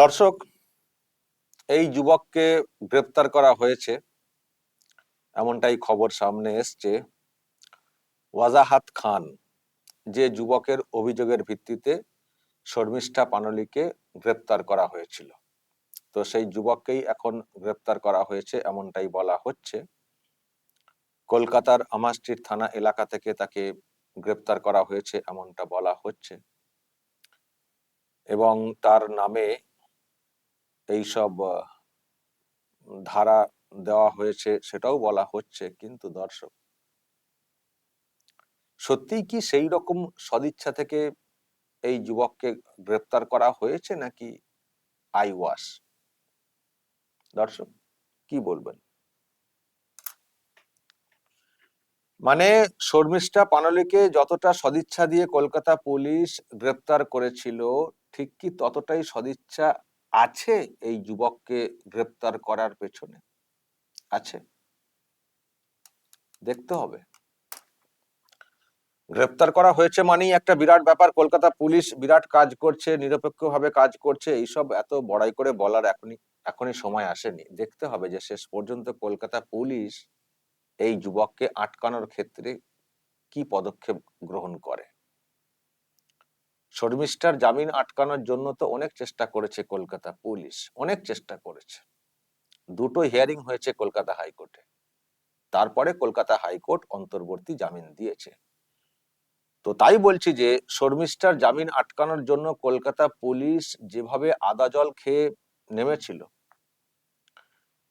দর্শক, এই যুবককে গ্রেপ্তার করা হয়েছে। এমনটাই খবর সামনে এসছে। ওয়াজাহাত খান, যে যুবকের অভিযোগের ভিত্তিতে শর্মিষ্ঠা পানলিকে গ্রেপ্তার করা হয়েছিল। তো সেই যুবককেই এখন গ্রেপ্তার করা হয়েছে এমনটাই বলা হচ্ছে। কলকাতার আমা স্ট্রিট থানা এলাকা থেকে তাকে গ্রেপ্তার করা হয়েছে এমনটা বলা হচ্ছে। এবং তার নামে এইসব আহ, ধারা দেওয়া হয়েছে সেটাও বলা হচ্ছে কিন্তু দর্শক। সত্যিই কি সেই রকম সদিচ্ছা থেকে এই যুবককে গ্রেপ্তার করা হয়েছে নাকি আই ওয়াশ দর্শক কি বলবেন? মানে শর্মিষ্ঠা পানলিকে যতটা সদিচ্ছা দিয়ে কলকাতা পুলিশ গ্রেপ্তার করেছিল ঠিক কি ততটাই সদিচ্ছা আছে এই যুবককে গ্রেপ্তার করার পেছনে? আছে। দেখতে হবে। গ্রেপ্তার করা হয়েছে মানেই একটা বিরাট ব্যাপার। কলকাতা পুলিশ বিরাট কাজ করছে, নিরপেক্ষভাবে কাজ করছে। এইসব এত বড়াই করে বলার এখনই এখনই সময় আসেনি। দেখতে হবে যে শেষ পর্যন্ত কলকাতা পুলিশ এই যুবককে আটকানোর ক্ষেত্রে কি পদক্ষেপ গ্রহণ করে। শর্মিষ্ঠার জামিন আটকানোর জন্য তো অনেক চেষ্টা করেছে কলকাতা পুলিশ, অনেক চেষ্টা করেছে। দুটো হিয়ারিং হয়েছে কলকাতা হাইকোর্টে। তারপরে কলকাতা হাইকোর্ট অন্তর্বর্তী জামিন দিয়েছে। তো তাই বলছি যে, শর্মিষ্ঠার জামিন আটকানোর জন্য কলকাতা পুলিশ যেভাবে আদা জল খেয়ে নেমেছিল,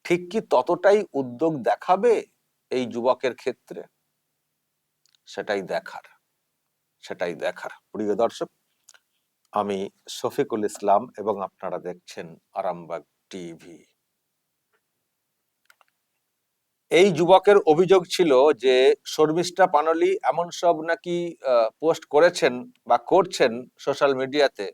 ঠিক কি ততটাই উদ্যোগ দেখাবে এই যুবকের ক্ষেত্রে? সেটাই দেখার সেটাই দেখার। প্রিয় দর্শক আমি শফিকুল ইসলাম এবং আপনারা দেখছেন আরামবাগ টিভি। এই যুবকের অভিযোগ ছিল যে, শর্মিষ্ঠা পানলি এমন সব নাকি পোস্ট করেছেন বা করছেন সোশ্যাল মিডিয়াতে,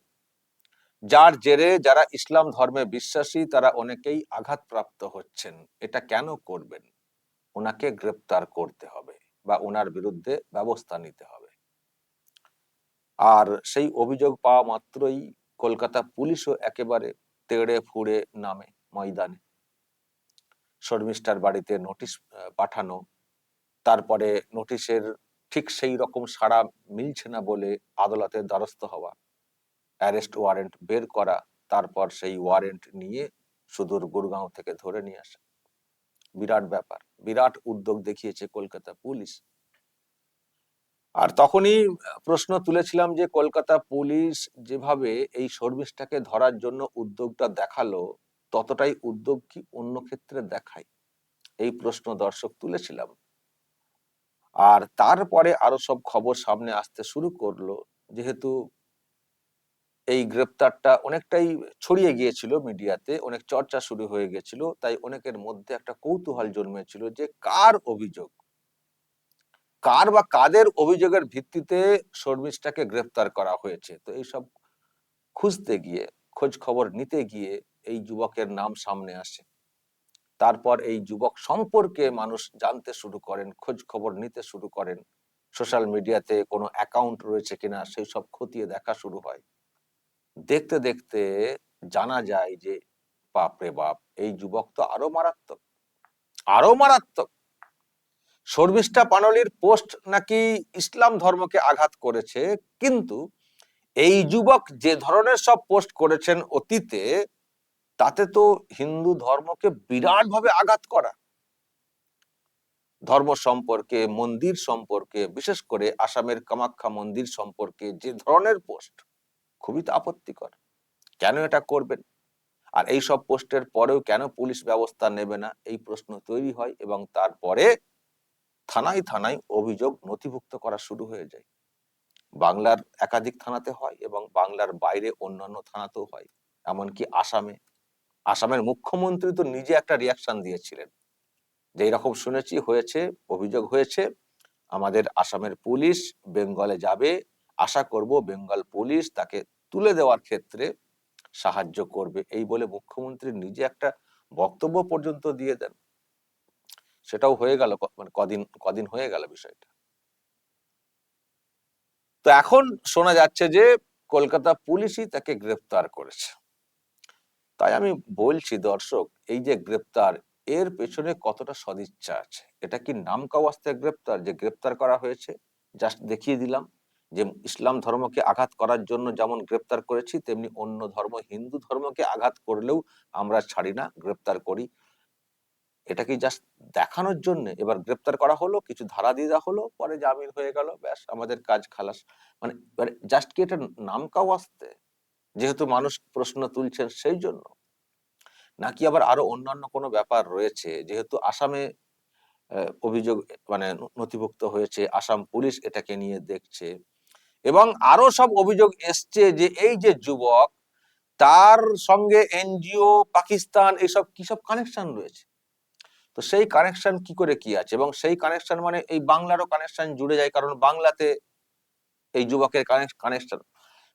যার জেরে যারা ইসলাম ধর্মে বিশ্বাসী তারা অনেকেই আঘাতপ্রাপ্ত হচ্ছেন। এটা কেন করবেন? ওনাকে গ্রেপ্তার করতে হবে বা ওনার বিরুদ্ধে ব্যবস্থা নিতে হবে। আর সেই অভিযোগ পাওয়া মাত্রই কলকাতা পুলিশও একেবারে তেড়ে ফুড়ে নামে ময়দানে। শর্মিষ্ঠার বাড়িতে নোটিশ পাঠানো, তারপরে নোটিশের ঠিক সেই রকম সাড়া মিলছে না বলে আদালতের দ্বারস্থ হওয়া, অ্যারেস্ট ওয়ারেন্ট বের করা, তারপর সেই ওয়ারেন্ট নিয়ে সুদূর গুরগাঁও থেকে ধরে নিয়ে আসা। বিরাট ব্যাপার, বিরাট উদ্যোগ দেখিয়েছে কলকাতা পুলিশ। আর তখনই প্রশ্ন তুলেছিলাম যে কলকাতা পুলিশ যেভাবে এই শর্মিষ্ঠাকে ধরার জন্য উদ্যোগটা দেখাল, ততটাই উদ্যোগ কি অন্য ক্ষেত্রে দেখায়? এই প্রশ্ন দর্শক তুলেছিলাম। আর তারপরে আরও সব খবর সামনে আসতে শুরু করল, যেহেতু এই গ্রেপ্তারটা অনেকটাই ছড়িয়ে গিয়েছিল মিডিয়াতে, অনেক চর্চা শুরু হয়ে গেছিল, তাই অনেকের মধ্যে একটা কৌতূহল জন্মেছিল যে কার অভিযোগ? কার বা কাদের অভিযোগের ভিত্তিতে শর্মিষ্ঠাকে গ্রেফতার করা হয়েছে? তো এইসব খুঁজতে গিয়ে খোঁজ খবর নিতে গিয়ে এই যুবকের নাম সামনে আসে। তারপর এই যুবক সম্পর্কে মানুষ জানতে শুরু করেন খোঁজ খবর নিতে শুরু করেন। সোশ্যাল মিডিয়াতে কোনো অ্যাকাউন্ট রয়েছে কিনা, সেই সব খতিয়ে দেখা শুরু হয়। দেখতে দেখতে জানা যায় যে, বাপরে বাপ, এই যুবক তো আরও মারাত্মক। আরও মারাত্মক। শর্মিষ্ঠা পানলির পোস্ট নাকি ইসলাম ধর্মকে আঘাত করেছে, কিন্তু এই যুবক যে ধরনের সব পোস্ট করেছেন অতীতে, তাতে তো হিন্দু ধর্মকে বিরাট ভাবে আঘাত করা। ধর্ম সম্পর্কে, মন্দির সম্পর্কে, বিশেষ করে আসামের কামাখ্যা মন্দির সম্পর্কে যে ধরনের পোস্ট, খুবই তো আপত্তিকর। কেন এটা করবেন? আর এই সব পোস্টের পরেও কেন পুলিশ ব্যবস্থা নেবে না? এই প্রশ্ন তৈরি হয় এবং তারপরে থানায় থানায় অভিযোগ নথিভুক্ত করা শুরু হয়ে যায়। বাংলার একাধিক থানাতে হয় এবং বাংলার বাইরে অন্যান্য থানাতেও হয়, এমনকি আসামে। আসামের মুখ্যমন্ত্রী তো নিজে একটা রিয়াকশন দিয়েছিলেন যে এরকম শুনেছি, হয়েছে, অভিযোগ হয়েছে, আমাদের আসামের পুলিশ বেঙ্গলে যাবে, আশা করব বেঙ্গল পুলিশ তাকে তুলে দেওয়ার ক্ষেত্রে সাহায্য করবে। এই বলে মুখ্যমন্ত্রী নিজে একটা বক্তব্য পর্যন্ত দিয়ে দেন। সেটাও হয়ে গেল মানে কদিন কদিন হয়ে গেল বিষয়টা। তো এখন শোনা যাচ্ছে যে কলকাতা পুলিশই তাকে গ্রেফতার করেছে। তাই আমি বলছি, দর্শক, এই যে গ্রেপ্তার, এর পেছনে কতটা সদিচ্ছা আছে? এটা কি নাম কাওয়াস্তে গ্রেপ্তার, যে গ্রেপ্তার করা হয়েছে? জাস্ট দেখিয়ে দিলাম যে ইসলাম ধর্মকে আঘাত করার জন্য যেমন গ্রেপ্তার করেছি, তেমনি অন্য ধর্ম, হিন্দু ধর্মকে আঘাত করলেও আমরা ছাড়ি না গ্রেপ্তার করি। এটা কি জাস্ট দেখানোর জন্য? এবার গ্রেপ্তার করা হলো, কিছু ধারা দিয়ে দেওয়া হলো, পরে জামিন হয়ে গেল, ব্যাস, আমাদের কাজ খালাস। মানে জাস্ট কি এটা নাম কাউ আসতে? যেহেতু মানুষ প্রশ্ন তুলছেন সেই জন্য। নাকি আবার আরও অন্যান্য কোনো ব্যাপার রয়েছে? যেহেতু আসামে অভিযোগ মানে নথিভুক্ত হয়েছে, আসাম পুলিশ এটাকে নিয়ে দেখছে। এবং আরও সব অভিযোগ এসছে যে এই যে যুবক, তার সঙ্গে এনজিও, পাকিস্তান এইসব কি সব কানেকশন রয়েছে? তো সেই কানেকশন কি করে কি আছে? এবং সেই কানেকশন মানে এই বাংলারও কানেকশন জুড়ে যায়, কারণ বাংলাতে এই যুবকের কানেকশন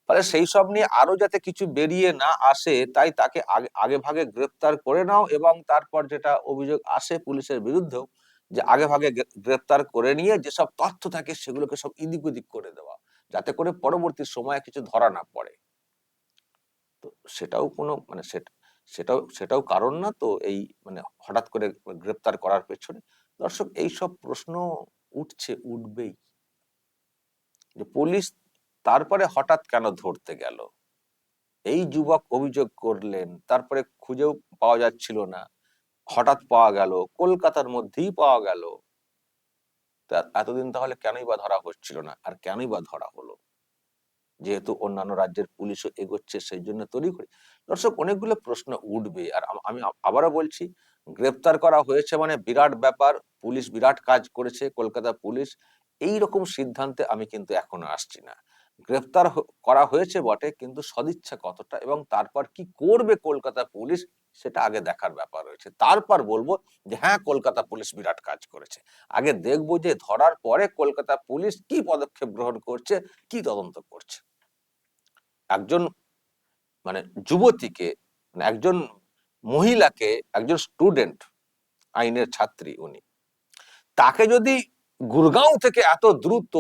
ফলে সেই সব নিয়ে আরও যাতে কিছু বেরিয়ে না আসে, তাই তাকে আগে আগে ভাগে গ্রেপ্তার করে নাও এবং তারপর যেটা অভিযোগ আসে পুলিশের বিরুদ্ধেও, যে আগে ভাগে গ্রে- গ্রেপ্তার করে নিয়ে যেসব তথ্য থাকে সেগুলোকে সব ইদিক ওদিক করে দেওয়া, যাতে করে পরবর্তী সময়ে কিছু ধরা না পড়ে। তো সেটাও কোনো মানে সেটা সেটাও সেটাও কারণ না। তো এই মানে হঠাৎ করে গ্রেপ্তার করার পেছনে দর্শক এই সব প্রশ্ন উঠছে, উঠবেই। যে পুলিশ তারপরে হঠাৎ কেন ধরতে গেল? এই যুবক অভিযোগ করলেন, তারপরে খুঁজেও পাওয়া যাচ্ছিল না। হঠাৎ পাওয়া গেল, কলকাতার মধ্যেই পাওয়া গেল। এতদিন তাহলে কেনই বা ধরা হচ্ছিল না? আর কেনই বা ধরা হলো? যেহেতু অন্যান্য রাজ্যের পুলিশও এগোচ্ছে, সেই জন্য তৈরি করি। দর্শক, অনেকগুলো প্রশ্ন উঠবে। আর আমি আবারও বলছি, গ্রেপ্তার করা হয়েছে মানে বিরাট ব্যাপার, পুলিশ বিরাট কাজ করেছে, কলকাতা পুলিশ। এই রকম সিদ্ধান্তে আমি কিন্তু এখনও আসছি না। গ্রেপ্তার করা হয়েছে বটে, কিন্তু সদিচ্ছা কতটা এবং তারপর কি করবে কলকাতা পুলিশ, সেটা আগে দেখার ব্যাপার রয়েছে। তারপর বলব যে হ্যাঁ কলকাতা পুলিশ বিরাট কাজ করেছে। আগে দেখব যে, ধরার পরে কলকাতা পুলিশ কি পদক্ষেপ গ্রহণ করছে, কি তদন্ত করছে। একজন মানে যুবতীকে মানে একজন মহিলাকে, একজন স্টুডেন্ট আইনের ছাত্রী উনি, তাকে যদি গুরগাঁও থেকে এত দ্রুত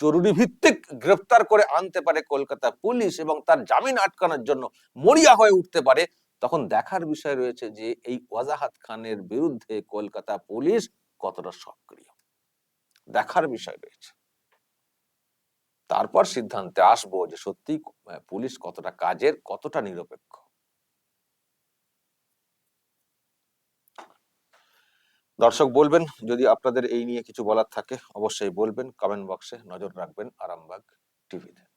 জরুরি ভিত্তিক গ্রেফতার করে আনতে পারে কলকাতা পুলিশ এবং তার জামিন আটকানোর জন্য মরিয়া হয়ে উঠতে পারে, তখন দেখার বিষয় রয়েছে যে এই ওয়াজাহাত খানের বিরুদ্ধে কলকাতা পুলিশ কতটা সক্রিয়। দেখার বিষয় রয়েছে। তারপর সিদ্ধান্তে আসব যে সত্যি পুলিশ কতটা কাজের, কতটা নিরপেক্ষ। দর্শক বলবেন, যদি আপনাদের এই নিয়ে কিছু বলার থাকে, অবশ্যই বলবেন কমেন্ট বক্সে নজর রাখবেন আরামবাগ টিভিতে।